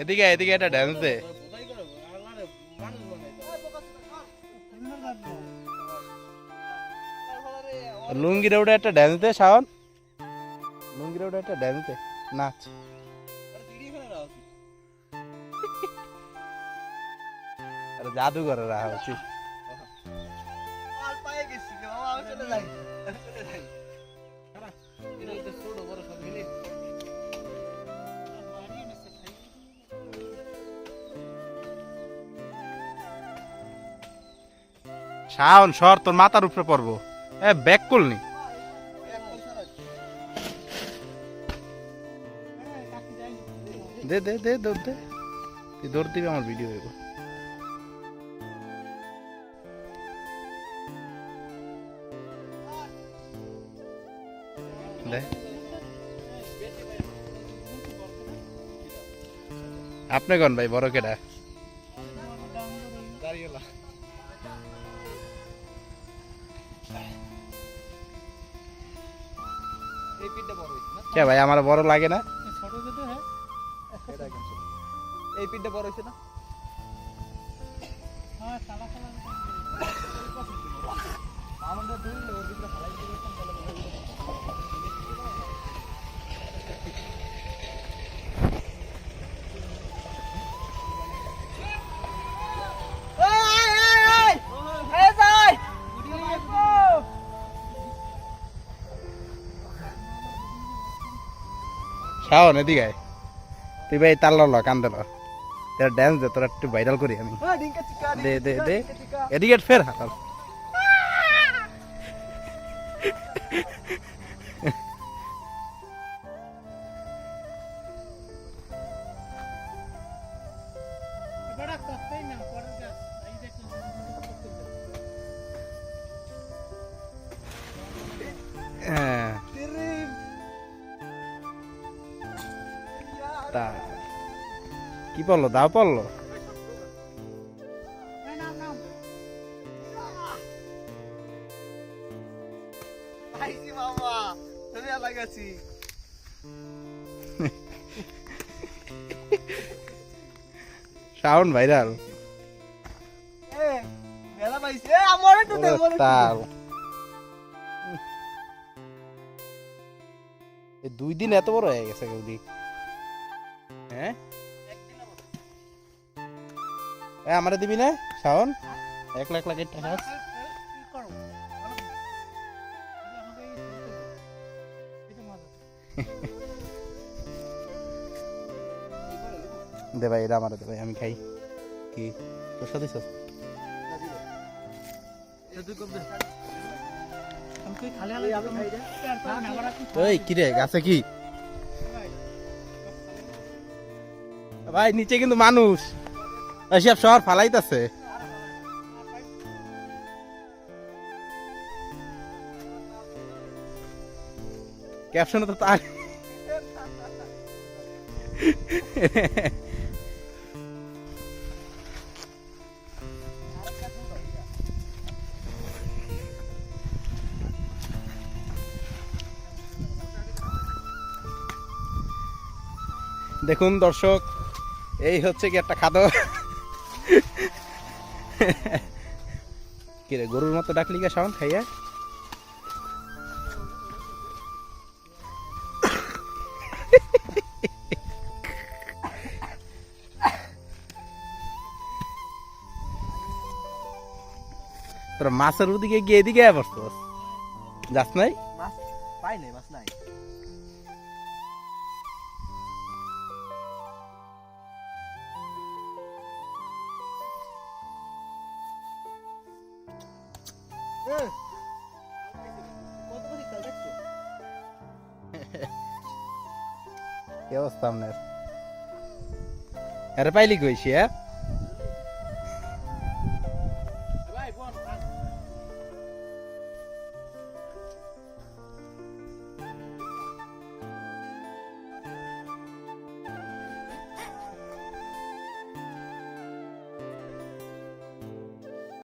এদিকে এদিকে একটা ড্যান্স দে। লুঙ্গির ওটা একটা ড্যান্স দে, শাওন। লুঙ্গির ওটা একটা ড্যান্স দে, নাচ। আরে জাদুঘরে রাখা উচিত। শাওন, সর, তোর মাথার উপরে পড়ব। এ ব্যাক করলি দে দে দে, দৌড়, দে। তুই দৌড় দিবি, আমার ভিডিও হইব। আপনি কোন ভাই, বড় কেডা? কে ভাই আমার বড় লাগে না? এই পিঠটা বড় হয়েছে না? আমাদের শাওন এদিকে। তুই ভাই তাল ল কান দিল তোর ড্যান্স দে তোর একটু ভাইরাল করি আমি দে দে দে। এদিকে ফের হাতাল তা। কি পড়ল? দাও পড়ল। শাওন ভাইরাল। দুই দিন এত বড় হয়ে গেছে গৌরি হ্যাঁ? আমারে দিবি না, শাওন? এক লাখ লাখ টাকা দে ভাই, এটা আমারে দে ভাই, আমি খাই। কি? তোর সাথে এই আমি খাই দে ওই কি রে, গাছে কি? ভাই নিচে কিন্তু মানুষ। এসব শহর ফালাইতেছে। ক্যাপশনে তো তার দেখুন দর্শক এই হচ্ছে কি একটা খাদ্য কিরে, গরুর মতো ডাকলি কে সাউন্ড খাইয়া? তোরা মাছের ওদিকে গিয়ে এদিকে বসতো। যাস নাই? মাছ পাই নাই, মাছ নাই। কি অবস্থা আপনার? আরে পাইলি কইছি হ্যাঁ?